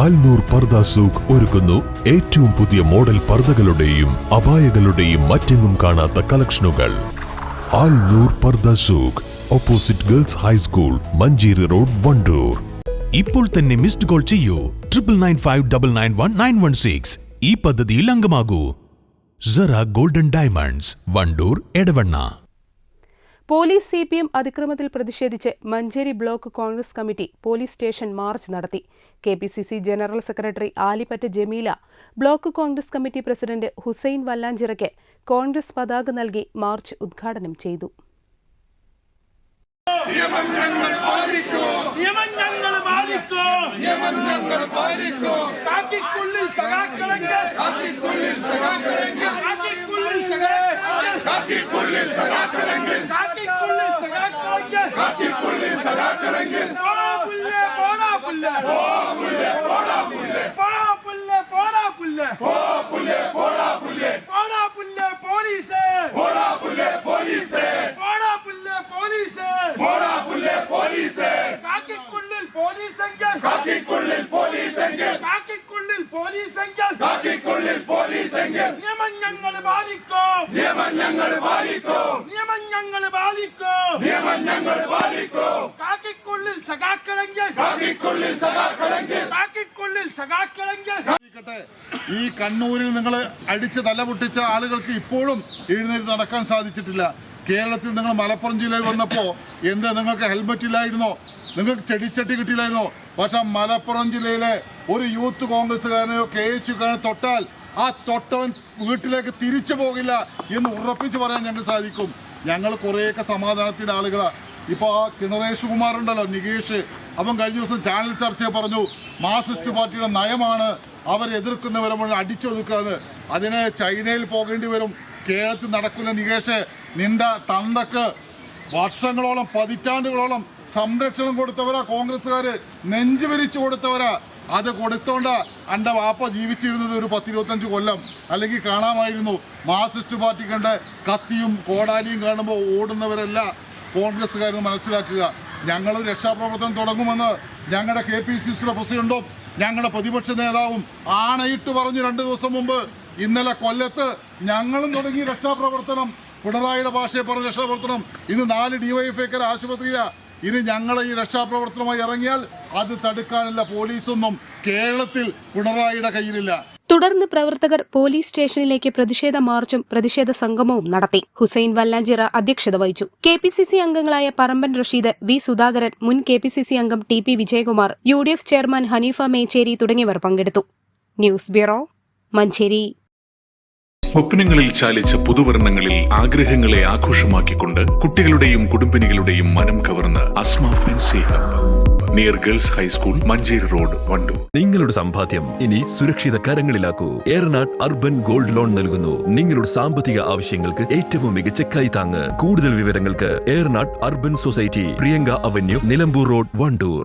ആൽനൂർ പർദ സൂഖ് ഒരുക്കുന്നു ഏറ്റവും പുതിയ മോഡൽ പർദകളുടെയും അപായകളുടെയും മറ്റെങ്ങും കാണാത്ത കളക്ഷനുകൾ. ആൽനൂർ പർദ സൂഖ് opposite girls high school Manjeri road Wandoor. ഇപ്പോൾ തന്നെ മിസ്ഡ് കോൾ ചെയ്യൂ. Triple nine five double nine one nine one six ഈ പദ്ധതിയിൽ അംഗമാകൂ. Zara golden diamonds Wandoor Edavanna. Police C P M അതിക്രമത്തിൽ പ്രതിഷേധിച്ച് Manjeri block Congress committee police station march നടത്തി. K P C C general secretary Alipatta Jameela block Congress committee president Hussain വല്ലാഞ്ചിറയ്ക്ക് Congress പതാക നൽകി march ഉദ്ഘാടനം ചെയ്തു. കാക്കിക്കുള്ളിൽ സഖാക്കളെങ്കിൽ. കാക്കിക്കുള്ളിൽ പോലീസെങ്കിൽ കാക്കിക്കുള്ളിൽ പോലീസെങ്കിൽ കാക്കിക്കുള്ളിൽ പോലീസെങ്കിൽ നിയമം ഞങ്ങൾ പാലിക്കോ. നിയമം ഞങ്ങൾ പാലിക്കോ. നിയമം ഞങ്ങൾ പാലിക്കോ. നിയമം ഞങ്ങൾ പാലിക്കോ. കാക്കിക്കുള്ളിൽ സഖാക്കളെങ്കിൽ കാക്കിക്കുള്ളിൽ സഖാക്കളെങ്കിൽ കാക്കിക്കുള്ളിൽ സഖാക്കളെങ്കിൽ ആയിരിക്കട്ടെ, ഈ കണ്ണൂരിൽ നിങ്ങൾ അടിച്ച് തലപൊട്ടിച്ച ആളുകൾക്ക് ഇപ്പോഴും എഴുന്നേറ്റ് നടക്കാൻ സാധിച്ചിട്ടില്ല. കേരളത്തിൽ നിങ്ങൾ മലപ്പുറം ജില്ലയിൽ വന്നപ്പോൾ എന്താ നിങ്ങൾക്ക് ഹെൽമറ്റ് ഇല്ലായിരുന്നോ? നിങ്ങൾക്ക് ചെടിച്ചട്ടി കിട്ടിയില്ലായിരുന്നോ? പക്ഷെ മലപ്പുറം ജില്ലയിലെ ഒരു യൂത്ത് കോൺഗ്രസ്സുകാരനെയോ കെ എസ് യുക്കാരനെ തൊട്ടാൽ ആ തൊട്ടവൻ വീട്ടിലേക്ക് തിരിച്ചു പോകില്ല എന്ന് ഉറപ്പിച്ചു പറയാൻ ഞങ്ങൾക്ക് സാധിക്കും. ഞങ്ങൾ കുറേയൊക്കെ സമാധാനത്തിന്റെ ആളുകളാണ് ഇപ്പൊ ആ കിണറേഷ് കുമാർ ഉണ്ടല്ലോ നികേഷ്. അവൻ കഴിഞ്ഞ ദിവസം ചാനൽ ചർച്ചയെ പറഞ്ഞു മാർസിസ്റ്റ് പാർട്ടിയുടെ നയമാണ് അവരെതിർക്കുന്നവരെ മുഴുവൻ അടിച്ചൊതുക്കാന്ന് അതിനെ ചൈനയിൽ പോകേണ്ടി വരും കേരളത്തിൽ നടക്കുന്ന നികേഷ്. നിന്റെ തന്തക്ക് വർഷങ്ങളോളം പതിറ്റാണ്ടുകളോളം സംരക്ഷണം കൊടുത്തവരാ കോൺഗ്രസ്സുകാര് നെഞ്ചു വിരിച്ചു കൊടുത്തവരാ. അത് കൊടുത്തോണ്ട എന്റെ വാപ്പ ജീവിച്ചിരുന്നത് ഒരു പത്തിരുപത്തഞ്ച് കൊല്ലം. അല്ലെങ്കിൽ കാണാമായിരുന്നു. മാർസിസ്റ്റ് പാർട്ടി കണ്ട് കത്തിയും കോടാലിയും കാണുമ്പോൾ ഓടുന്നവരല്ല കോൺഗ്രസ്സുകാരെന്ന് മനസ്സിലാക്കുക. ഞങ്ങൾ രക്ഷാപ്രവർത്തനം തുടങ്ങുമെന്ന് ഞങ്ങളുടെ കെ പി സി സിയുടെ പ്രസിഡന്റും ഞങ്ങളുടെ പ്രതിപക്ഷ നേതാവും ആണയിട്ട് പറഞ്ഞു രണ്ട് ദിവസം മുമ്പ്. ഇന്നലെ കൊല്ലത്ത് ഞങ്ങളും തുടങ്ങി രക്ഷാപ്രവർത്തനം. പിണറായിയുടെ ഭാഷയെ പറഞ്ഞ രക്ഷാപ്രവർത്തനം. ഇന്ന് നാല് ഡിവൈഎഫ്ഐക്കാർ ആശുപത്രിയിലാ. ഇനി ഞങ്ങൾ ഈ രക്ഷാപ്രവർത്തനമായി ഇറങ്ങിയാൽ അത് തടുക്കാനുള്ള പോലീസൊന്നും കേരളത്തിൽ പിണറായിയുടെ കയ്യിലില്ല. തുടർന്ന് പ്രവർത്തകർ പോലീസ് സ്റ്റേഷനിലേക്ക് പ്രതിഷേധ മാർച്ചും പ്രതിഷേധ സംഗമവും നടത്തി. ഹുസൈൻ വല്ലാഞ്ചിറ അധ്യക്ഷത വഹിച്ചു. കെ പി സി സി അംഗങ്ങളായ പറമ്പൻ റഷീദ് വി സുധാകരൻ മുൻ കെ പി സി സി അംഗം T P Vijayakumar U D F chairman Haneefa Mecheri തുടങ്ങിയവർ പങ്കെടുത്തു. News bureau Manjeri. സ്വപ്നങ്ങളിൽ ചാലിച്ച പുതുവർണങ്ങളിൽ ആഗ്രഹങ്ങളെ ആഘോഷമാക്കിക്കൊണ്ട് കുട്ടികളുടെയും കുടുംബിനികളുടെയും മനം കവർന്ന് Asma fancy hub. Near girls high school Manjeri road Wandoor. നിങ്ങളുടെ സമ്പാദ്യം ഇനി സുരക്ഷിത കരങ്ങളിലാക്കൂ. ഏറനാട് അർബൻ ഗോൾഡ് ലോൺ നൽകുന്നു. നിങ്ങളുടെ സാമ്പത്തിക ആവശ്യങ്ങൾക്ക് ഏറ്റവും മികച്ച കൈത്താങ്ങ് കൂടുതൽ വിവരങ്ങൾക്ക് Eranad urban society Priyanka avenue Nilambur road Wandoor.